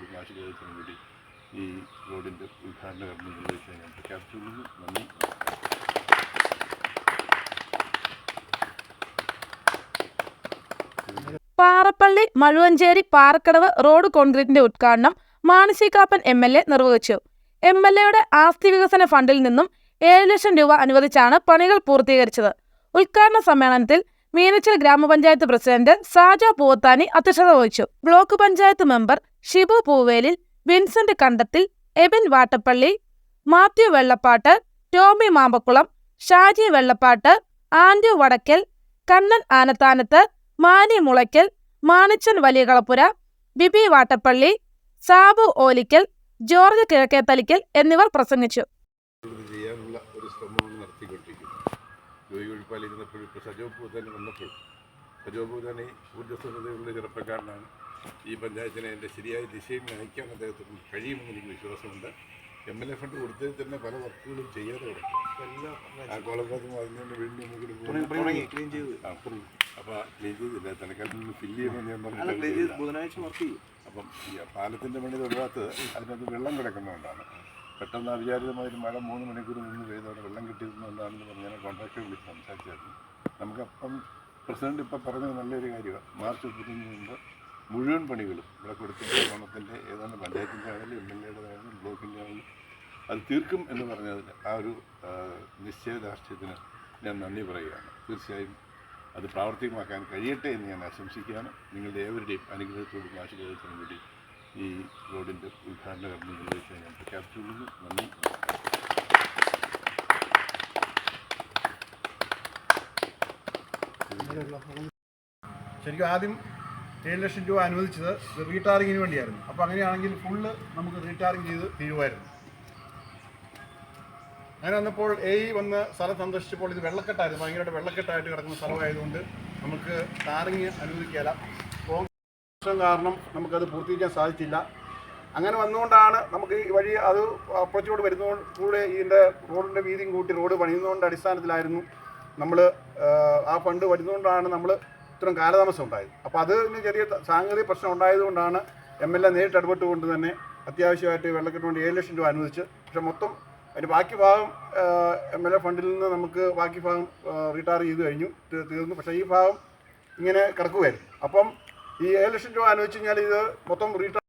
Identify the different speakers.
Speaker 1: നേതൃത്വത്തോടും ആശീർവാദത്തിനും കൂടി ഈ റോഡിന്റെ ഉദ്ഘാടന കർമ്മം നിർവഹിക്കാൻ ഞാൻ പ്രഖ്യാപിച്ചുകൊള്ളുന്നു. നന്ദി.
Speaker 2: പാറപ്പള്ളി മഴുവഞ്ചേരി പാറക്കടവ് റോഡ് കോൺക്രീറ്റിന്റെ ഉദ്ഘാടനം മാനസികാപ്പൻ എം എൽ എ നിർവഹിച്ചു. എം എൽ എയുടെ ആസ്തി വികസന ഫണ്ടിൽ നിന്നും ഏഴ് ലക്ഷം രൂപ അനുവദിച്ചാണ് പണികൾ പൂർത്തീകരിച്ചത്. ഉദ്ഘാടന സമ്മേളനത്തിൽ മീനച്ചിൽ ഗ്രാമപഞ്ചായത്ത് പ്രസിഡന്റ് സാജ പൂവത്താനി അധ്യക്ഷത വഹിച്ചു. Block panchayat member Shibu Poovelil Vincent Kandathil Ebin Vattappally Mathew Vellappattu Tomy Mambakkulam Shaji Vellappattu Andrew Vadakkel Kannan ആനത്താനത്ത് Mani Mulakkal Manichan Valiyakalappura Bibi Vattappally Sabu Olickal George കിഴക്കേത്തലിക്കൽ എന്നിവർ പ്രസംഗിച്ചു
Speaker 1: ഇത് ചെയ്യാനുള്ള ഒരു ശ്രമമാണ് നടത്തിക്കൊണ്ടിരിക്കുന്നത് ജോയി ഒഴിപ്പാലിരുന്നപ്പോഴും ഇപ്പോൾ സജോബ് പൂതനെ വന്നപ്പോഴും സജോബ് പൂതനെ ഊർജസ്വതയുള്ള ചെറുപ്പക്കാരനാണ്. ഈ പഞ്ചായത്തിനെ എന്റെ ശരിയായ ദിശയിൽ നയിക്കാൻ അദ്ദേഹത്തിന് കഴിയുമെന്ന് എനിക്ക് വിശ്വാസമുണ്ട്. എം എൽ എ ഫണ്ട് കൊടുത്തതിൽ തന്നെ പല വർക്കുകളും ചെയ്യാതെ കിടക്കും ആ കോളക്കാത്ത് അതിനുവേണ്ടി വീണ്ടും നമുക്ക്
Speaker 3: ക്ലീൻ ചെയ്ത്.
Speaker 1: അപ്പോൾ ക്ലീൻ ചെയ്തില്ല തലക്കാലത്ത് ഫില്ല് ചെയ്യുമെന്ന് ഞാൻ പറഞ്ഞു
Speaker 3: ബുധനാഴ്ച വർക്ക് ചെയ്യും.
Speaker 1: അപ്പം പാലത്തിന്റെ പണി തൊടാത്തത് അതിനകത്ത് വെള്ളം കിടക്കുന്നതുകൊണ്ടാണ്. പെട്ടെന്ന് അവിചാരിതമായൊരു മഴ മൂന്ന് മണിക്കൂർ നിന്ന് പെയ്ത് അവിടെ വെള്ളം എന്താണെന്ന് പറഞ്ഞ് ഞാൻ കോൺട്രാക്ടറെ വിളിച്ച് സംസാരിച്ചായിരുന്നു. നമുക്കപ്പം പ്രസിഡന്റ് ഇപ്പം പറഞ്ഞത് നല്ലൊരു കാര്യമാണ്. മാർച്ച് മുപ്പത്തൊന്ന് മുമ്പ് മുഴുവൻ പണികളും ഇവിടെ കൊടുത്തിട്ട് ഓണത്തിന്റെ ഏതാണ്ട് പഞ്ചായത്തിന്റെ ആണെങ്കിലും എം എൽ എയുടെ ആണെങ്കിലും ബ്ലോക്കിന്റെ ആണെങ്കിലും അത് തീർക്കും എന്ന് പറഞ്ഞതിൽ ആ ഒരു നിശ്ചയ നിശ്ചയദാർഢ്യത്തിന് ഞാൻ നന്ദി പറയുകയാണ്. തീർച്ചയായും അത് പ്രാവർത്തികമാക്കാൻ കഴിയട്ടെ എന്ന് ഞാൻ ആശംസിക്കുകയാണ്. നിങ്ങളുടെ ഏവരുടെയും അനുഗ്രഹത്തോടും ആശീർവാദത്തിനും കൂടി ഈ റോഡിന്റെ ഉദ്ഘാടന കർമ്മം നിർവഹിക്കാൻ ഞാൻ പ്രഖ്യാപിച്ചുകൊള്ളുന്നു നന്ദി.
Speaker 4: ശരിക്കും ആദ്യം ഏഴ് ലക്ഷം രൂപ അനുവദിച്ചത് റീടാറിങ്ങിന് വേണ്ടിയായിരുന്നു. അപ്പോൾ അങ്ങനെയാണെങ്കിൽ ഫുള്ള് നമുക്ക് റീടാറിങ് ചെയ്ത് തീരുമായിരുന്നു. അങ്ങനെ വന്നപ്പോൾ എ ഇ വന്ന് സ്ഥലം സന്ദർശിച്ചപ്പോൾ ഇത് വെള്ളക്കെട്ടായിരുന്നു. ഭയങ്കരമായിട്ട് വെള്ളക്കെട്ടായിട്ട് കിടക്കുന്ന സ്ഥലമായതുകൊണ്ട് നമുക്ക് ടാറിങ് അനുവദിക്കില്ല പ്രശ്നം കാരണം നമുക്കത് പൂർത്തീകരിക്കാൻ സാധിച്ചില്ല. അങ്ങനെ വന്നുകൊണ്ടാണ് നമുക്ക് ഈ വഴി അത് അപ്പുറത്തോട് വരുന്നതോട് കൂടെ ഇതിന്റെ റോഡിന്റെ വീതിയും കൂട്ടി റോഡ് പണിയുന്നതുകൊണ്ട് അടിസ്ഥാനത്തിലായിരുന്നു നമ്മൾ ആ ഫണ്ട് വരുന്നതുകൊണ്ടാണ് നമ്മൾ ഇത്രയും കാലതാമസം ഉണ്ടായത്. അപ്പോൾ അതിന് ചെറിയ സാങ്കേതിക പ്രശ്നം ഉണ്ടായതുകൊണ്ടാണ് എം എൽ എ നേരിട്ട് ഇടപെട്ടുകൊണ്ട് തന്നെ അത്യാവശ്യമായിട്ട് വെള്ളക്കെട്ട് വേണ്ടി ഏഴ് ലക്ഷം രൂപ അനുവദിച്ച്. പക്ഷേ മൊത്തം അതിന്റെ ബാക്കി ഭാഗം എം എൽ എ ഫണ്ടിൽ നിന്ന് നമുക്ക് ബാക്കി ഭാഗം റിട്ടയർ ചെയ്ത് കഴിഞ്ഞു. തീർന്നു. പക്ഷേ ഈ ഭാഗം ഇങ്ങനെ കിടക്കുമായിരുന്നു അപ്പം ഈ ഏഴ് ലക്ഷം രൂപ അനുവദിച്ചു കഴിഞ്ഞാൽ ഇത് മൊത്തം റീടാർ